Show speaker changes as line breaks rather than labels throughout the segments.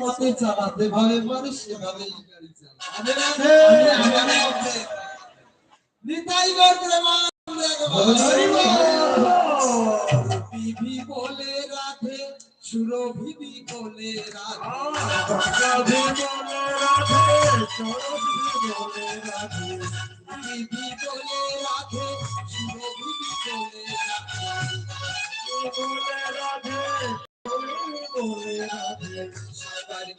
মতে চালাতে ভাবে পারে চালা আমি নিতাই। বিধি বলে রাধে সুরভিধি বলে রাধে। বিধি বলে রাধে সুরভিধি বলে রাধে।
বলে রাধে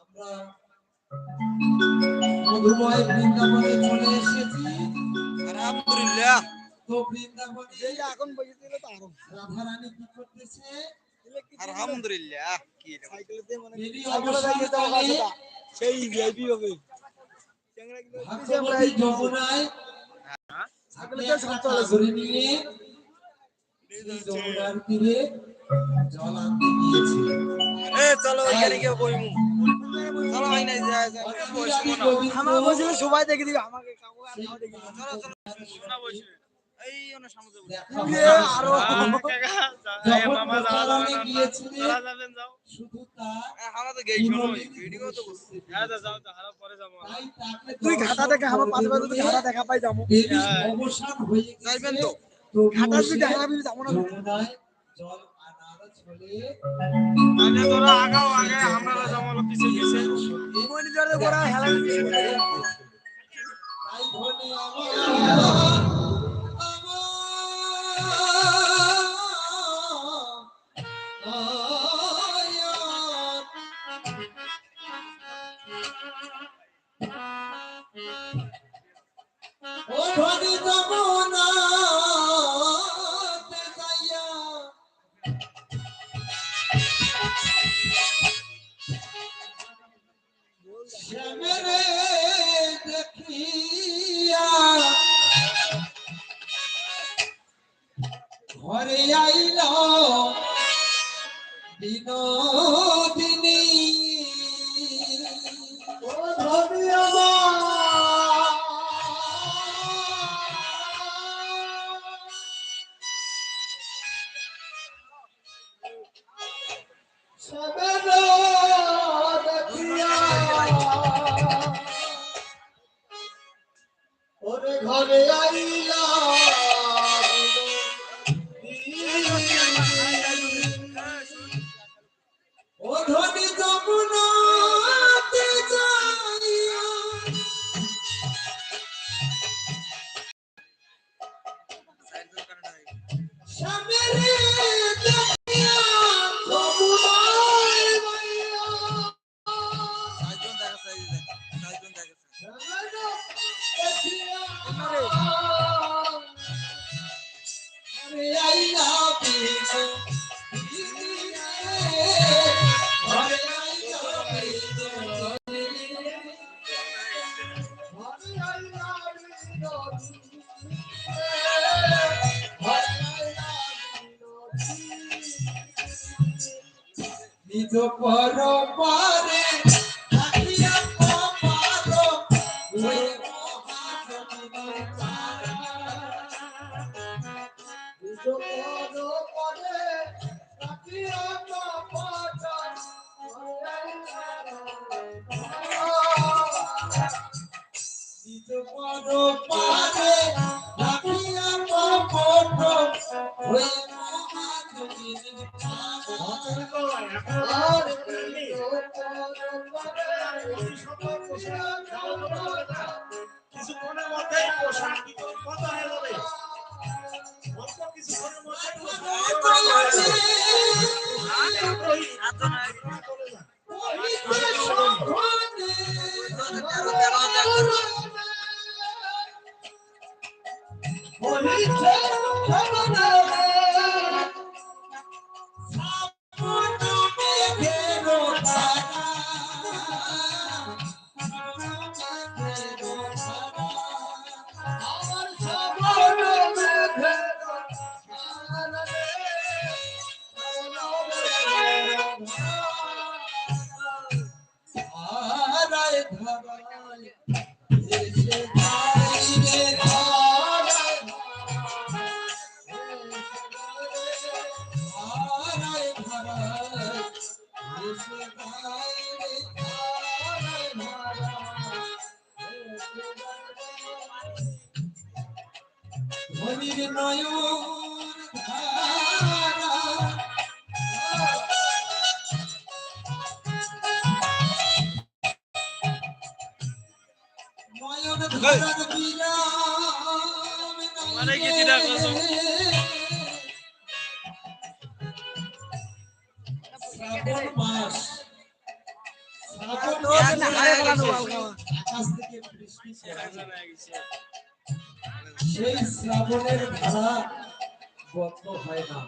আমরা মধুময় বৃন্দাবনে চলে এসেছি
আলহামদুলিল্লাহ
তো বৃন্দাবনে
এখন বসে দিলে তো আরও
রাধারানী কি করতেছে
আলহামদুলিল্লাহ কি
মানে সাইকেলে যাইতে তো
অবসরকালে
আছে না। সেই ভিআইপি হবে
ভাগবতী যমুনায় নিয়ে তীরে জল আনতে গিয়েছিল
এ চলো এখানে গিয়ে বইমু। চলো ভাই
আমার বসে সবাই দেখে দিবে আমাকে কাকু আর দেখে
চলো চলো শোনা বসবে
তাই
ঘাটা দেখে আমার তুই ঘাটা দেখা পাই যাব।
হয়ে। গেছে।
যাইবেন তো?
ঘাটা তুই দেখা পাবি যাব না
তোরা আগাও আগে আমরা জমালো পিছে
মনি হেলা দিবি
ধনে আমার নিজ পর পারে নিজ পারে
মধ্যেই পোশাক বিতরণ হয়ে যাবে কিছুক্ষণের মধ্যেই চলে
হরির নয়ন ধারা নয়ন ধারার বিরাম
মানে গীতিটা কসম
মাস মাসে আকাশ থেকে বৃষ্টি সেই শ্রাবণের ধারা বন্ধ হয় না।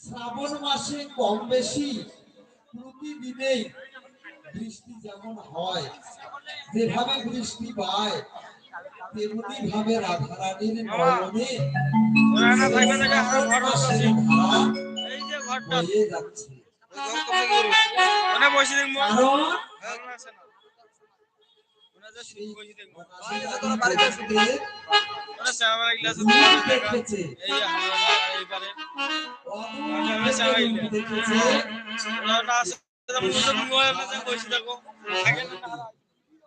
শ্রাবণ মাসে কম বেশি প্রতিদিনেই বৃষ্টি যেমন হয় যেভাবে বৃষ্টি পায় তেমনি ভাবে রাধারানীর নয়নে
ওরা না থাকবে না যে আমরা ঘর
মাসের
বসেছি।
ধারা
এই যে ঘরটা
বয়ে যাচ্ছে। দেখেছে।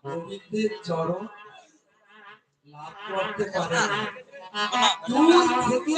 গোবিন্দের চরণ লাভ করতে পারে দূর থেকে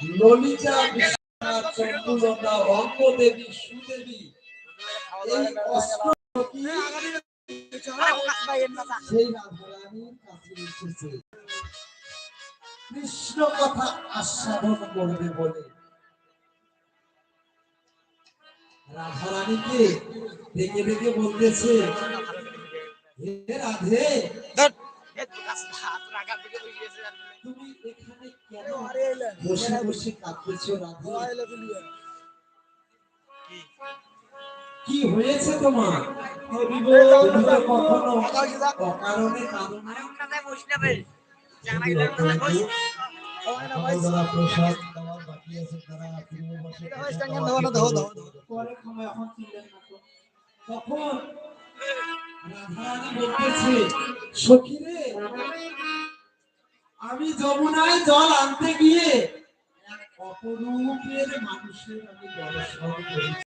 ললিতা বিশ্বনাথ চন্দ্রলতা অঙ্গদেবী সুদেবী এই সেই রাধারানীর কাছে এসেছে কৃষ্ণ কথা আস্বাদন করবে বলে রাধারানীকে ডেকে ডেকে বলতেছে হে রাধে তুমি এখানে বসে বসে কাঁদতেছো রাধে। কি হয়েছে তোমার? কখনো অকারণে
প্রসাদ দেওয়ার বাকি আছে তারা
পরে ক্ষমা এখন চিনলেন না তখন রাধারানী বলতেছে সখী রে আমি যমুনায় জল আনতে গিয়ে অপরূপের মানুষের আমি দর্শন করেছি।